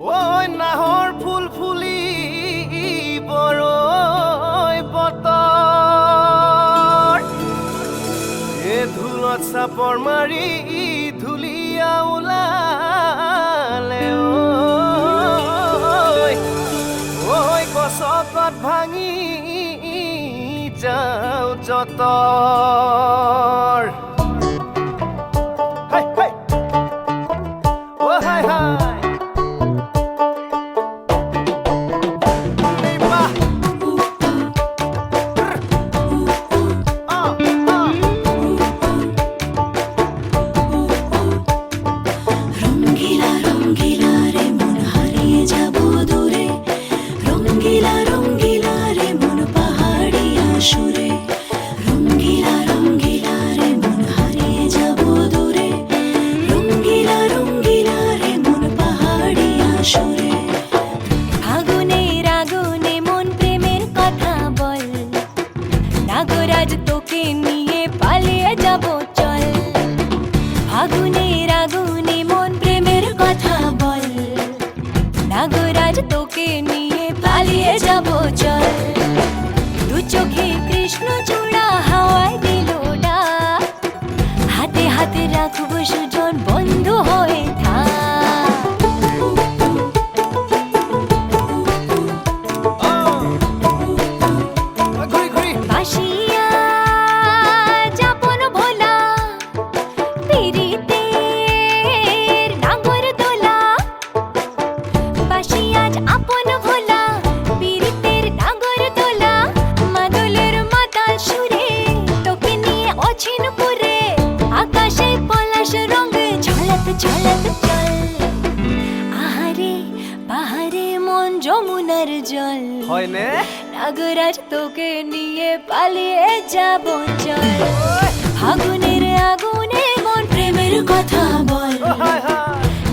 ঐ নাহৰ ফুল ফুলি বৰৈ বতৰ এ ধুলত চাপৰ মাৰি ধুলীয়া ওলালে, ঐ গছকত ভাঙি যাওঁ যতৰ সুরে। আগুনের কথা বল। তোকে নিয়ে মন প্রেমের কথা বল। তোকে নিয়ে পালিয়ে যাব, চল। দু চোখে কৃষ্ণ চূড়া হাওয়ায় দিল হাতে হাতে রাখব সুজন বাসিয়া যাপন ভোলা আপন ভোলা নাগর সুরে, তোকে নিয়ে অছিন পুরে আকাশে পলাশ রঙে ঝলক ঝলক চল। যমুনার জল। হয় নাগরাজ তোকে নিয়ে পালিয়ে যাব চল। আগুনের আগুনে মন প্রেমের কথা বল।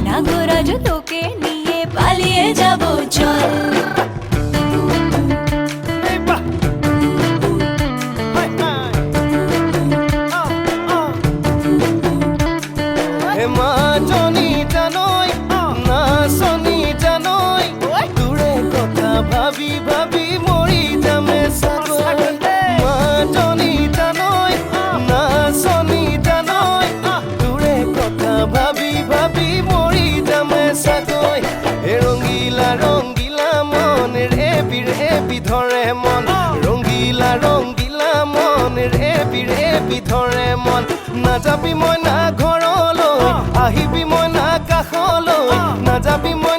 নাগরাজ তোকে নিয়ে পালিয়ে যাব চল। নাযাবি মই না ঘৰলৈ আহিবি মই না কাষলৈ নাযাবি মই